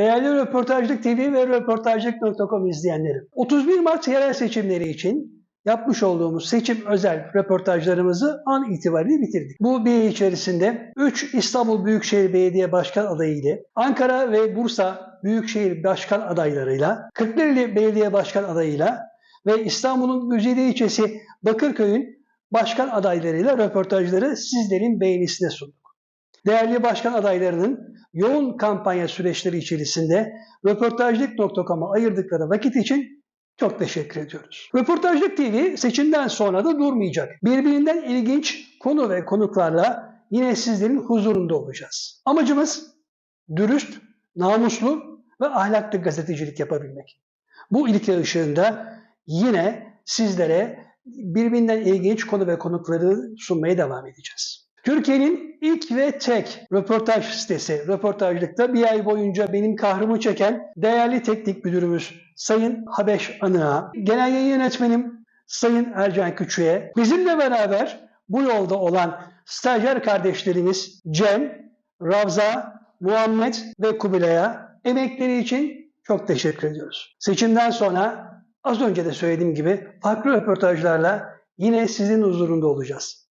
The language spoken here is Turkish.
Değerli Röportajlık TV ve Röportajlık.com izleyenleri. 31 Mart yerel seçimleri için yapmış olduğumuz seçim özel röportajlarımızı an itibariyle bitirdik. Bu bir içerisinde 3 İstanbul Büyükşehir Belediye Başkan adayı ile Ankara ve Bursa Büyükşehir Başkan adaylarıyla, Kırklareli Belediye Başkan adayıyla ve İstanbul'un Güzide ilçesi Bakırköy'ün başkan adaylarıyla röportajları sizlerin beğenisine sunduk. Değerli başkan adaylarının yoğun kampanya süreçleri içerisinde röportajlık.com'a ayırdıkları vakit için çok teşekkür ediyoruz. Röportajlık TV seçimden sonra da durmayacak. Birbirinden ilginç konu ve konuklarla yine sizlerin huzurunda olacağız. Amacımız dürüst, namuslu ve ahlaklı gazetecilik yapabilmek. Bu ilke ışığında yine sizlere birbirinden ilginç konu ve konukları sunmaya devam edeceğiz. Türkiye'nin ilk ve tek röportaj sitesi röportajlıkta bir ay boyunca benim kahrımı çeken değerli teknik müdürümüz Sayın Habeş Anığa, genel yayın yönetmenim Sayın Ercan Küçü'ye, bizimle beraber bu yolda olan stajyer kardeşlerimiz Cem, Ravza, Muhammed ve Kubilay'a emekleri için çok teşekkür ediyoruz. Seçimden sonra az önce de söylediğim gibi farklı röportajlarla yine sizin huzurunda olacağız.